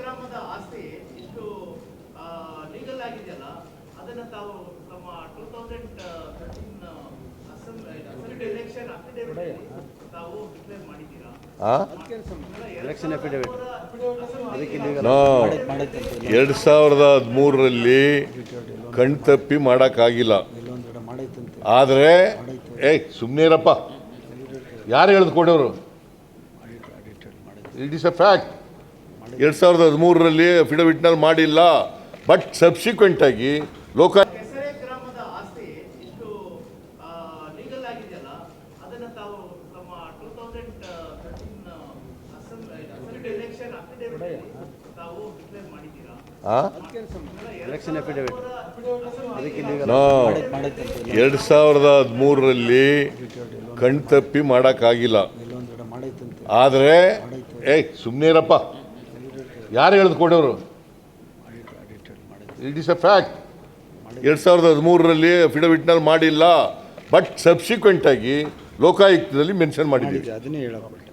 ಗ್ರಾಮದ ಆಸ್ತಿ ಇಷ್ಟು ಲೀಗಲ್ ಆಗಿದೆಯಲ್ಲ ಅದನ್ನ ತಾವು ನಮ್ಮ two thousand thirteen assembly election affidavit ತಾವು ಡಿಕ್ಲೇರ್ ಮಾಡಿದ್ದೀರಾ? ಎಲೆಕ್ಷನ್ ಅಫಿಡವಿಟ್ ಎರಡು ಸಾವಿರದ ಹದಿಮೂರರಲ್ಲಿ ಕಣ್ತಪ್ಪಿ ಮಾಡೋಕ್ಕಾಗಿಲ್ಲ. ಆದರೆ ಏಯ್ ಸುಮ್ಮನೆ ಇರಪ್ಪ. ಯಾರು ಹೇಳಿದ್ ಕೊಡೋರು? ಇಟ್ ಇಸ್ ಅ ಫ್ಯಾಕ್ಟ್ ಎರಡು ಸಾವಿರದ ಹದಿಮೂರರಲ್ಲಿ ಅಫಿಡವಿಟ್ನಲ್ಲಿ ಮಾಡಿಲ್ಲ ಬಟ್ ಸಬ್ಸಿಕ್ವೆಂಟ್ ಆಗಿ ಲೋಕ ಎರಡು ಸಾವಿರದ ಹದಿಮೂರರಲ್ಲಿ ಕಣ್ತಪ್ಪಿ ಮಾಡೋಕ್ಕಾಗಿಲ್ಲ. ಆದರೆ ಏಯ್ ಸುಮ್ಮನೆ ಇರಪ್ಪ. ಯಾರು ಹೇಳಿದ್ ಕೊಡೋರು ಇಟ್ ಇಸ್ ಅ ಫ್ಯಾಕ್ಟ್ ಎರಡು ಸಾವಿರದ ಹದಿಮೂರರಲ್ಲಿ ಅಫಿಡವಿಟ್ನಲ್ಲಿ ಮಾಡಿಲ್ಲ ಬಟ್ ಸಬ್ಸಿಕ್ವೆಂಟ್ ಆಗಿ ಲೋಕಾಯುಕ್ತದಲ್ಲಿ ಮೆನ್ಷನ್ ಮಾಡಿದ್ದೀವಿ. ಅದನ್ನೇ ಹೇಳಪ್ಪ